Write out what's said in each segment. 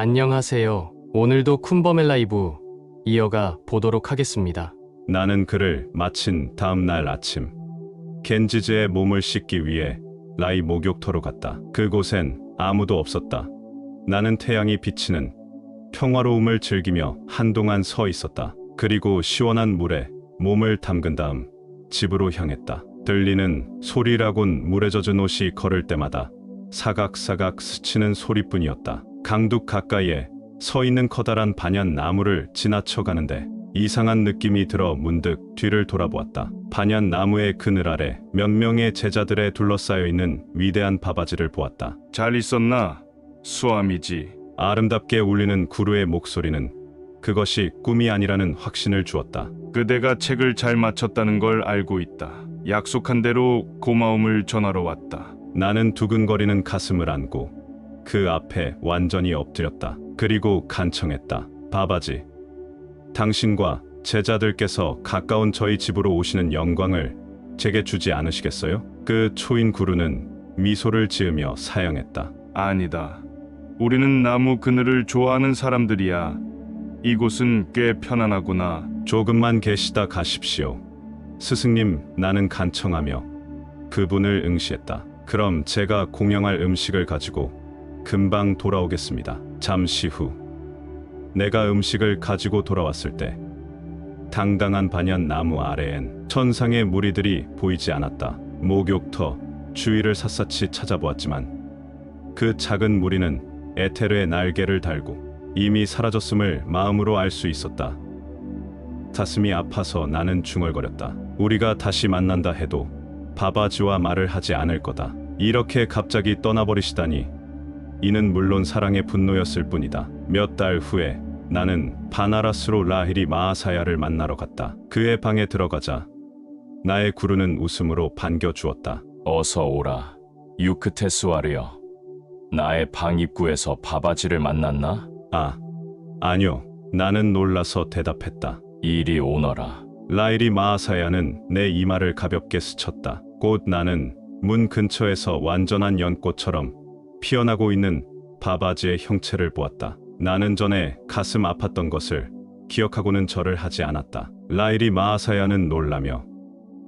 안녕하세요. 오늘도 쿤버멜 라이브 이어가 보도록 하겠습니다. 나는 그를 마친 다음 날 아침 겐지즈의 몸을 씻기 위해 라이 목욕터로 갔다. 그곳엔 아무도 없었다. 나는 태양이 비치는 평화로움을 즐기며 한동안 서 있었다. 그리고 시원한 물에 몸을 담근 다음 집으로 향했다. 들리는 소리라곤 물에 젖은 옷이 걸을 때마다 사각사각 스치는 소리뿐이었다. 강둑 가까이에 서 있는 커다란 반얀 나무를 지나쳐 가는데 이상한 느낌이 들어 문득 뒤를 돌아보았다. 반얀 나무의 그늘 아래 몇 명의 제자들에 둘러싸여 있는 위대한 바바지를 보았다. 잘 있었나? 수암이지. 아름답게 울리는 구루의 목소리는 그것이 꿈이 아니라는 확신을 주었다. 그대가 책을 잘 마쳤다는 걸 알고 있다. 약속한 대로 고마움을 전하러 왔다. 나는 두근거리는 가슴을 안고 그 앞에 완전히 엎드렸다. 그리고 간청했다. 바바지, 당신과 제자들께서 가까운 저희 집으로 오시는 영광을 제게 주지 않으시겠어요? 그 초인 구루는 미소를 지으며 사양했다. 아니다. 우리는 나무 그늘을 좋아하는 사람들이야. 이곳은 꽤 편안하구나. 조금만 계시다 가십시오. 스승님, 나는 간청하며 그분을 응시했다. 그럼 제가 공양할 음식을 가지고 금방 돌아오겠습니다. 잠시 후 내가 음식을 가지고 돌아왔을 때 당당한 반얀 나무 아래엔 천상의 무리들이 보이지 않았다. 목욕터 주위를 샅샅이 찾아보았지만 그 작은 무리는 에테르의 날개를 달고 이미 사라졌음을 마음으로 알 수 있었다. 가슴이 아파서 나는 중얼거렸다. 우리가 다시 만난다 해도 바바지와 말을 하지 않을 거다. 이렇게 갑자기 떠나버리시다니. 이는 물론 사랑의 분노였을 뿐이다. 몇 달 후에 나는 바나라스로 라힐이 마하사야를 만나러 갔다. 그의 방에 들어가자 나의 구르는 웃음으로 반겨주었다. 어서 오라. 유크테스와르여. 나의 방 입구에서 바바지를 만났나? 아, 아니요. 나는 놀라서 대답했다. 이리 오너라. 라일이 마하사야는 내 이마를 가볍게 스쳤다. 곧 나는 문 근처에서 완전한 연꽃처럼 피어나고 있는 바바지의 형체를 보았다. 나는 전에 가슴 아팠던 것을 기억하고는 절을 하지 않았다. 라일이 마하사야는 놀라며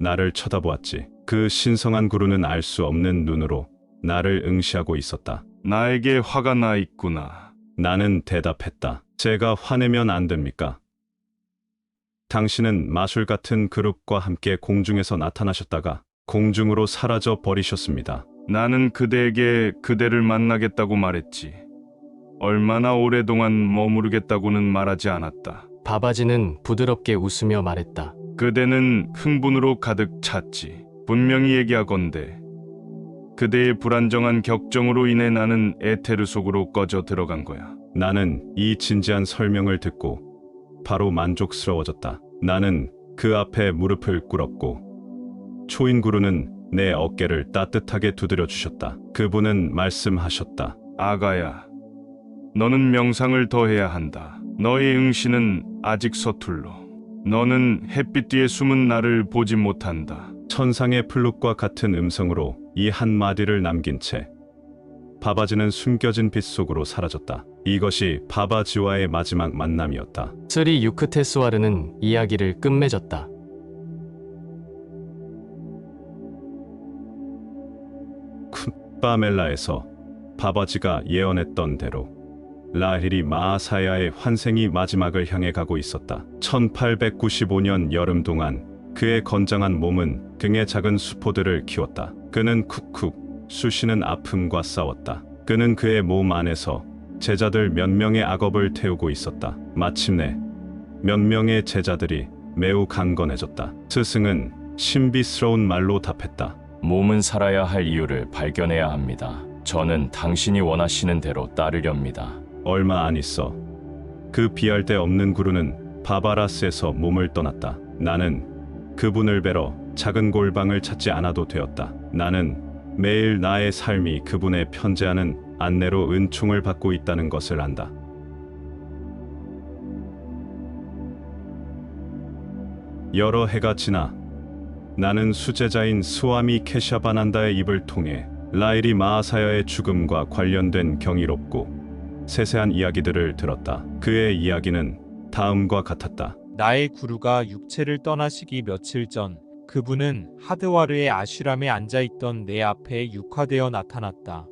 나를 쳐다보았지. 그 신성한 구루는 알 수 없는 눈으로 나를 응시하고 있었다. 나에게 화가 나 있구나. 나는 대답했다. 제가 화내면 안 됩니까? 당신은 마술 같은 그룹과 함께 공중에서 나타나셨다가 공중으로 사라져 버리셨습니다. 나는 그대에게 그대를 만나겠다고 말했지. 얼마나 오래동안 머무르겠다고는 말하지 않았다. 바바지는 부드럽게 웃으며 말했다. 그대는 흥분으로 가득 찼지. 분명히 얘기하건대. 그대의 불안정한 격정으로 인해 나는 에테르 속으로 꺼져 들어간 거야. 나는 이 진지한 설명을 듣고 바로 만족스러워졌다. 나는 그 앞에 무릎을 꿇었고 초인 구루는 내 어깨를 따뜻하게 두드려 주셨다. 그분은 말씀하셨다. 아가야, 너는 명상을 더 해야 한다. 너의 응시는 아직 서툴러. 너는 햇빛 뒤에 숨은 나를 보지 못한다. 천상의 플룻과 같은 음성으로 이 한마디를 남긴 채 바바지는 숨겨진 빛 속으로 사라졌다. 이것이 바바지와의 마지막 만남이었다. 스리 유크테스와르는 이야기를 끝맺었다. 바멜라에서 바바지가 예언했던 대로 라힐이 마하사야의 환생이 마지막을 향해 가고 있었다. 1895년 여름 동안 그의 건장한 몸은 등에 작은 수포들을 키웠다. 그는 쿡쿡 쑤시는 아픔과 싸웠다. 그는 그의 몸 안에서 제자들 몇 명의 악업을 태우고 있었다. 마침내 몇 명의 제자들이 매우 강건해졌다. 스승은 신비스러운 말로 답했다. 몸은 살아야 할 이유를 발견해야 합니다. 저는 당신이 원하시는 대로 따르렵니다. 얼마 안 있어. 그 비할 데 없는 구루는 바바라스에서 몸을 떠났다. 나는 그분을 뵈러 작은 골방을 찾지 않아도 되었다. 나는 매일 나의 삶이 그분의 편재하는 안내로 은총을 받고 있다는 것을 안다. 여러 해가 지나 나는 수제자인 스와미 케샤바난다의 입을 통해 라일이 마하사야의 죽음과 관련된 경이롭고 세세한 이야기들을 들었다. 그의 이야기는 다음과 같았다. 나의 구루가 육체를 떠나시기 며칠 전 그분은 하드와르의 아슈람에 앉아 있던 내 앞에 육화되어 나타났다.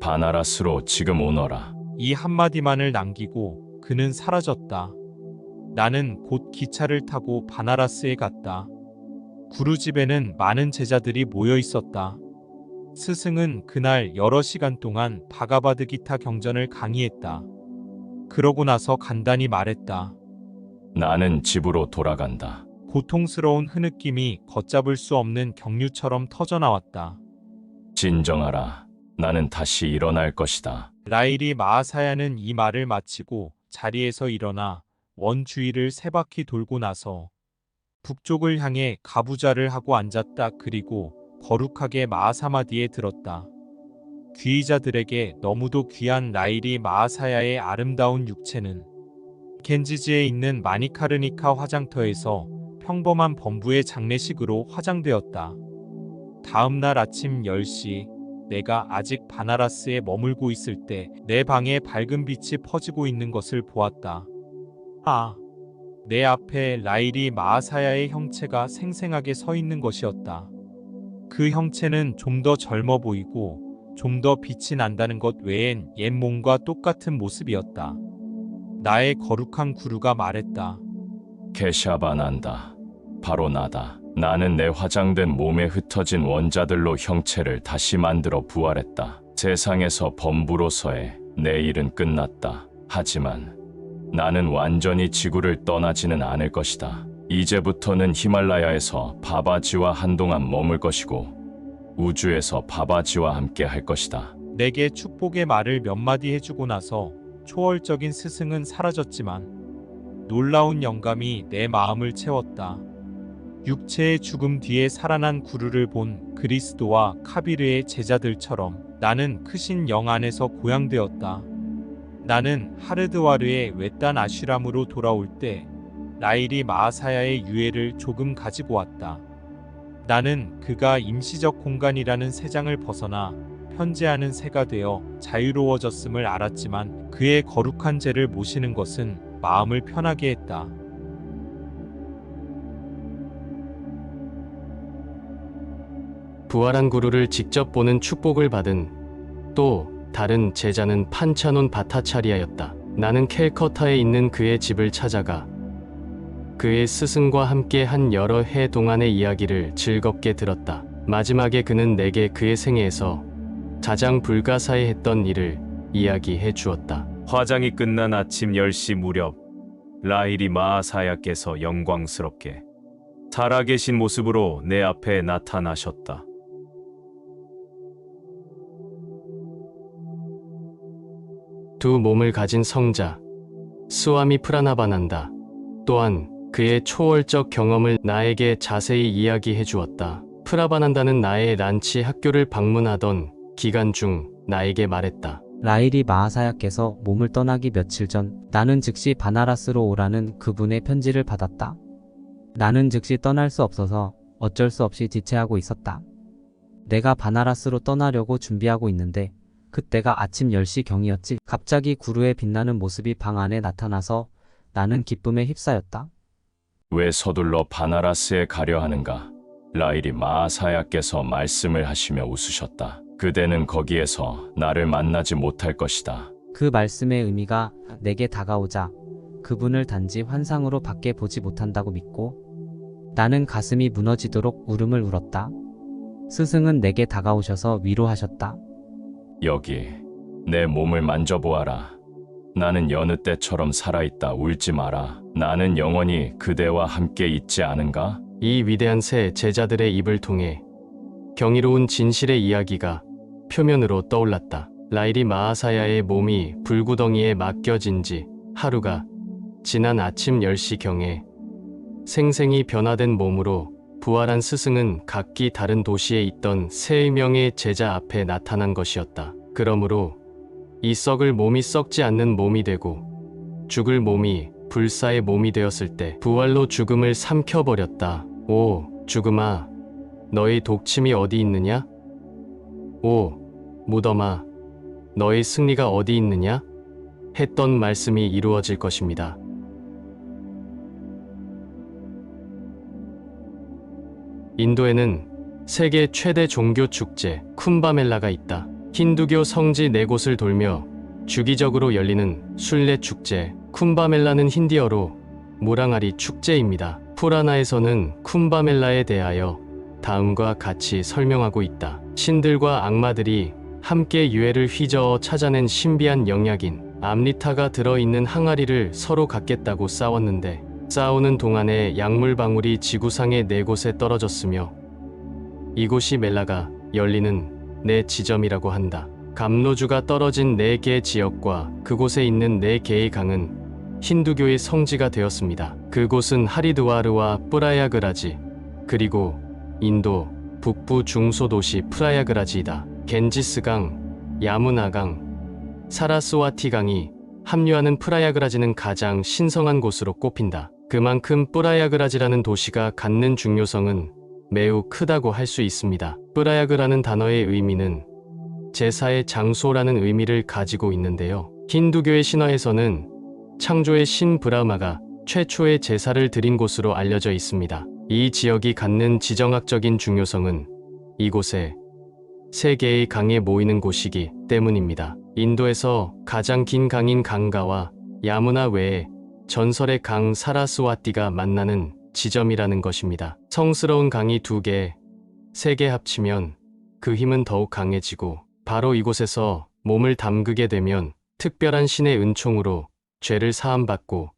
바나라스로 지금 오너라. 이 한마디만을 남기고 그는 사라졌다. 나는 곧 기차를 타고 바나라스에 갔다. 구루 집에는 많은 제자들이 모여 있었다. 스승은 그날 여러 시간 동안 바가바드 기타 경전을 강의했다. 그러고 나서 간단히 말했다. 나는 집으로 돌아간다. 고통스러운 흐느낌이 걷잡을 수 없는 경류처럼 터져나왔다. 진정하라. 나는 다시 일어날 것이다. 라일이 마하사야는 이 말을 마치고 자리에서 일어나 원 주위를 세 바퀴 돌고 나서 북쪽을 향해 가부좌를 하고 앉았다. 그리고 거룩하게 마하사마디에 들었다. 귀의자들에게 너무도 귀한 라일이 마하사야의 아름다운 육체는 겐지지에 있는 마니카르니카 화장터에서 평범한 범부의 장례식으로 화장되었다. 다음 날 아침 10시 내가 아직 바나라스에 머물고 있을 때 내 방에 밝은 빛이 퍼지고 있는 것을 보았다. 아, 내 앞에 라일이 마하사야의 형체가 생생하게 서 있는 것이었다. 그 형체는 좀 더 젊어 보이고 좀 더 빛이 난다는 것 외엔 옛 몸과 똑같은 모습이었다. 나의 거룩한 구루가 말했다. 케샤바난다. 바로 나다. 나는 내 화장된 몸에 흩어진 원자들로 형체를 다시 만들어 부활했다. 세상에서 범부로서의 내 일은 끝났다. 하지만 나는 완전히 지구를 떠나지는 않을 것이다. 이제부터는 히말라야에서 바바지와 한동안 머물 것이고 우주에서 바바지와 함께 할 것이다. 내게 축복의 말을 몇 마디 해주고 나서 초월적인 스승은 사라졌지만 놀라운 영감이 내 마음을 채웠다. 육체의 죽음 뒤에 살아난 구루를 본 그리스도와 카비르의 제자들처럼 나는 크신 영 안에서 고양되었다. 나는 하르드와르의 외딴 아슈람으로 돌아올 때 라일이 마하사야의 유해를 조금 가지고 왔다. 나는 그가 임시적 공간이라는 세장을 벗어나 편재하는 새가 되어 자유로워졌음을 알았지만 그의 거룩한 죄를 모시는 것은 마음을 편하게 했다. 부활한 구루를 직접 보는 축복을 받은 또 다른 제자는 판차논 바타차리아였다. 나는 캘커타에 있는 그의 집을 찾아가 그의 스승과 함께 한 여러 해 동안의 이야기를 즐겁게 들었다. 마지막에 그는 내게 그의 생애에서 가장 불가사의 했던 일을 이야기해 주었다. 화장이 끝난 아침 10시 무렵 라일이 마하사야께서 영광스럽게 살아계신 모습으로 내 앞에 나타나셨다. 두 몸을 가진 성자 스와미 프라나바난다. 또한 그의 초월적 경험을 나에게 자세히 이야기해 주었다. 프라바난다는 나의 란치 학교를 방문하던 기간 중 나에게 말했다. 라일이 마하사야께서 몸을 떠나기 며칠 전 나는 즉시 바나라스로 오라는 그분의 편지를 받았다. 나는 즉시 떠날 수 없어서 어쩔 수 없이 지체하고 있었다. 내가 바나라스로 떠나려고 준비하고 있는데 그때가 아침 10시 경이었지. 갑자기 구루의 빛나는 모습이 방 안에 나타나서 나는 기쁨에 휩싸였다. 왜 서둘러 바나라스에 가려 하는가? 라일이 마하사야께서 말씀을 하시며 웃으셨다. 그대는 거기에서 나를 만나지 못할 것이다. 그 말씀의 의미가 내게 다가오자 그분을 단지 환상으로 밖에 보지 못한다고 믿고 나는 가슴이 무너지도록 울음을 울었다. 스승은 내게 다가오셔서 위로하셨다. 여기 내 몸을 만져보아라. 나는 여느 때처럼 살아있다. 울지 마라. 나는 영원히 그대와 함께 있지 않은가? 이 위대한 새 제자들의 입을 통해 경이로운 진실의 이야기가 표면으로 떠올랐다. 라일이 마하사야의 몸이 불구덩이에 맡겨진 지 하루가 지난 아침 10시경에 생생히 변화된 몸으로 부활한 스승은 각기 다른 도시에 있던 세 명의 제자 앞에 나타난 것이었다. 그러므로 이 썩을 몸이 썩지 않는 몸이 되고 죽을 몸이 불사의 몸이 되었을 때 부활로 죽음을 삼켜버렸다. 오, 죽음아, 너의 독침이 어디 있느냐? 오, 무덤아, 너의 승리가 어디 있느냐? 했던 말씀이 이루어질 것입니다. 인도에는 세계 최대 종교 축제 쿰바멜라가 있다. 힌두교 성지 네 곳을 돌며 주기적으로 열리는 순례 축제 쿰바멜라는 힌디어로 무랑아리 축제입니다. 푸라나에서는 쿰바멜라에 대하여 다음과 같이 설명하고 있다. 신들과 악마들이 함께 유해를 휘저어 찾아낸 신비한 영약인 암리타가 들어있는 항아리를 서로 갖겠다고 싸웠는데 싸우는 동안에 약물 방울이 지구상의 네 곳에 떨어졌으며 이곳이 멜라가 열리는 네 지점이라고 한다. 감로주가 떨어진 네개 지역과 그곳에 있는 네 개의 강은 힌두교의 성지가 되었습니다. 그곳은 하리드와르와 뿌라야그라지 그리고 인도 북부 중소도시 프라야그라지이다. 겐지스강, 야무나강, 사라스와티강이 합류하는 프라야그라지는 가장 신성한 곳으로 꼽힌다. 그만큼 뿌라야그라지라는 도시가 갖는 중요성은 매우 크다고 할 수 있습니다. 뿌라야그라는 단어의 의미는 제사의 장소라는 의미를 가지고 있는데요. 힌두교의 신화에서는 창조의 신 브라마가 최초의 제사를 드린 곳으로 알려져 있습니다. 이 지역이 갖는 지정학적인 중요성은 이곳에 세 개의 강에 모이는 곳이기 때문입니다. 인도에서 가장 긴 강인 강가와 야무나 외에 전설의 강 사라스와띠가 만나는 지점이라는 것입니다. 성스러운 강이 두 개, 세 개 합치면 그 힘은 더욱 강해지고 바로 이곳에서 몸을 담그게 되면 특별한 신의 은총으로 죄를 사함받고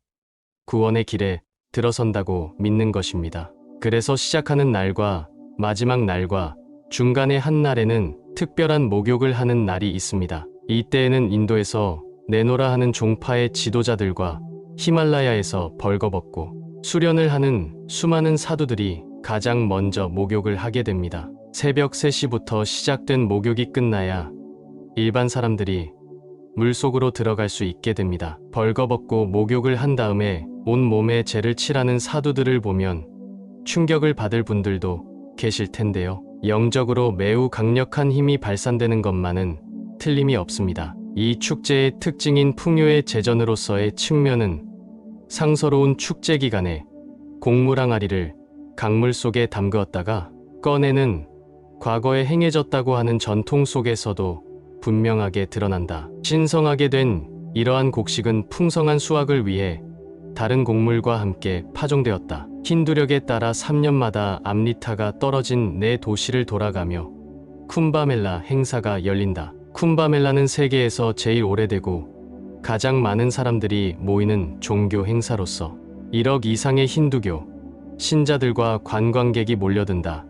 구원의 길에 들어선다고 믿는 것입니다. 그래서 시작하는 날과 마지막 날과 중간의 한 날에는 특별한 목욕을 하는 날이 있습니다. 이때에는 인도에서 내노라 하는 종파의 지도자들과 히말라야에서 벌거벗고 수련을 하는 수많은 사두들이 가장 먼저 목욕을 하게 됩니다. 새벽 3시부터 시작된 목욕이 끝나야 일반 사람들이 물속으로 들어갈 수 있게 됩니다. 벌거벗고 목욕을 한 다음에 온 몸에 죄를 칠하는 사두들을 보면 충격을 받을 분들도 계실 텐데요. 영적으로 매우 강력한 힘이 발산되는 것만은 틀림이 없습니다. 이 축제의 특징인 풍요의 제전으로서의 측면은 상서로운 축제 기간에 곡물항아리를 강물 속에 담그었다가 꺼내는 과거에 행해졌다고 하는 전통 속에서도 분명하게 드러난다. 신성하게 된 이러한 곡식은 풍성한 수확을 위해 다른 곡물과 함께 파종되었다. 힌두력에 따라 3년마다 암리타가 떨어진 내 도시를 돌아가며 쿰바멜라 행사가 열린다. 쿰바멜라는 세계에서 제일 오래되고 가장 많은 사람들이 모이는 종교 행사로서 1억 이상의 힌두교 신자들과 관광객이 몰려든다.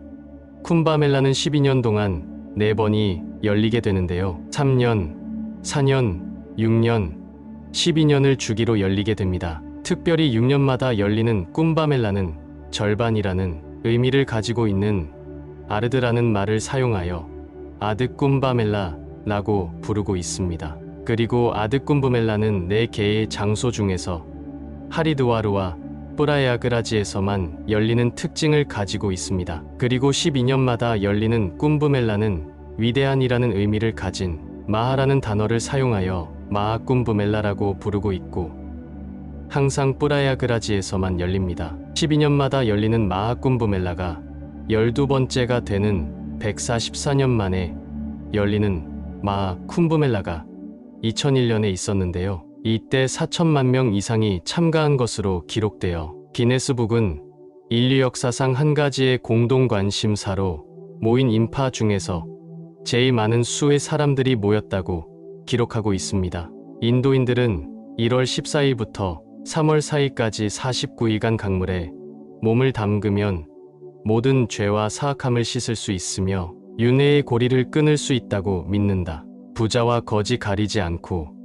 쿰바멜라는 12년 동안 4번이 열리게 되는데요. 3년, 4년, 6년, 12년을 주기로 열리게 됩니다. 특별히 6년마다 열리는 쿰바멜라는 절반이라는 의미를 가지고 있는 아르드라는 말을 사용하여 아드 쿰바멜라라고 부르고 있습니다. 그리고 아드쿰브멜라는 네 개의 장소 중에서 하리드와르와 뿌라야그라지에서만 열리는 특징을 가지고 있습니다. 그리고 12년마다 열리는 쿰브멜라는 위대한이라는 의미를 가진 마하라는 단어를 사용하여 마하쿰브멜라라고 부르고 있고 항상 뿌라야그라지에서만 열립니다. 12년마다 열리는 마하쿰브멜라가 12번째가 되는 144년 만에 열리는 마하쿰브멜라가 2001년에 있었는데요. 이때 4천만 명 이상이 참가한 것으로 기록되어 기네스북은 인류 역사상 한 가지의 공동 관심사로 모인 인파 중에서 제일 많은 수의 사람들이 모였다고 기록하고 있습니다. 인도인들은 1월 14일부터 3월 4일까지 49일간 강물에 몸을 담그면 모든 죄와 사악함을 씻을 수 있으며 윤회의 고리를 끊을 수 있다고 믿는다. 부자와 거지 가리지 않고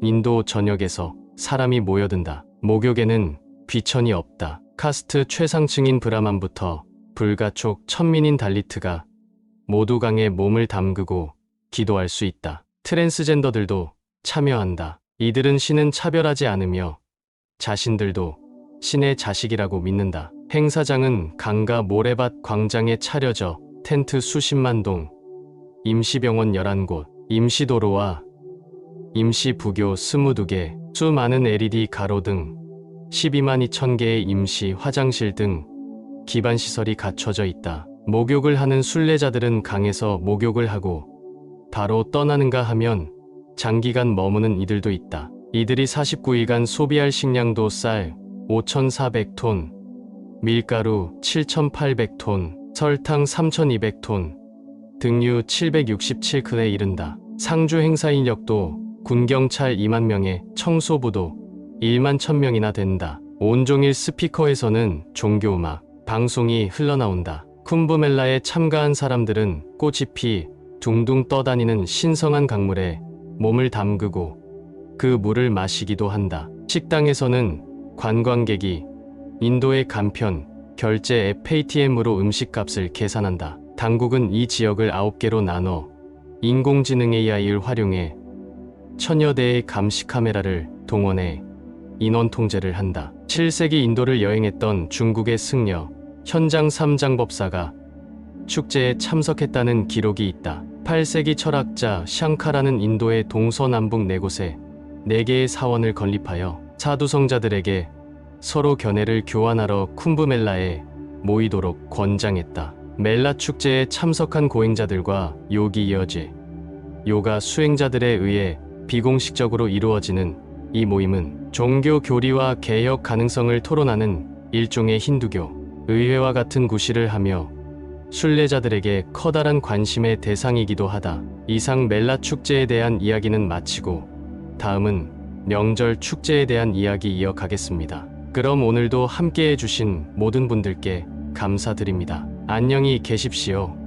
인도 전역에서 사람이 모여든다. 목욕에는 귀천이 없다. 카스트 최상층인 브라만부터 불가촉 천민인 달리트가 모두 강에 몸을 담그고 기도할 수 있다. 트랜스젠더들도 참여한다. 이들은 신은 차별하지 않으며 자신들도 신의 자식이라고 믿는다. 행사장은 강가 모래밭 광장에 차려져 텐트 수십만 동, 임시병원 11곳, 임시도로와 임시 부교 22개, 수많은 LED 가로등, 12만 2천 개의 임시 화장실 등 기반 시설이 갖춰져 있다. 목욕을 하는 순례자들은 강에서 목욕을 하고 바로 떠나는가 하면 장기간 머무는 이들도 있다. 이들이 49일간 소비할 식량도 쌀 5,400톤, 밀가루 7,800톤, 설탕 3,200톤, 등유 767큰에 이른다. 상주 행사 인력도 군경찰 2만 명에 청소부도 1만 1000명이나 된다. 온종일 스피커에서는 종교음악, 방송이 흘러나온다. 쿰브멜라에 참가한 사람들은 꽃이 피 둥둥 떠다니는 신성한 강물에 몸을 담그고 그 물을 마시기도 한다. 식당에서는 관광객이 인도의 간편, 결제 앱 페이티엠으로 음식값을 계산한다. 당국은 이 지역을 9개로 나눠 인공지능 AI를 활용해 천여 대의 감시 카메라를 동원해 인원 통제를 한다. 7세기 인도를 여행했던 중국의 승려 현장 삼장법사가 축제에 참석했다는 기록이 있다. 8세기 철학자 샹카라는 인도의 동서남북 네 곳에 네 개의 사원을 건립하여 사두성자들에게 서로 견해를 교환하러 쿰브멜라에 모이도록 권장했다. 멜라 축제에 참석한 고행자들과 요기 여지, 요가 수행자들에 의해 비공식적으로 이루어지는 이 모임은 종교 교리와 개혁 가능성을 토론하는 일종의 힌두교 의회와 같은 구실을 하며 순례자들에게 커다란 관심의 대상이기도 하다. 이상 멜라 축제에 대한 이야기는 마치고 다음은 명절 축제에 대한 이야기 이어가겠습니다. 그럼 오늘도 함께 해주신 모든 분들께 감사드립니다. 안녕히 계십시오.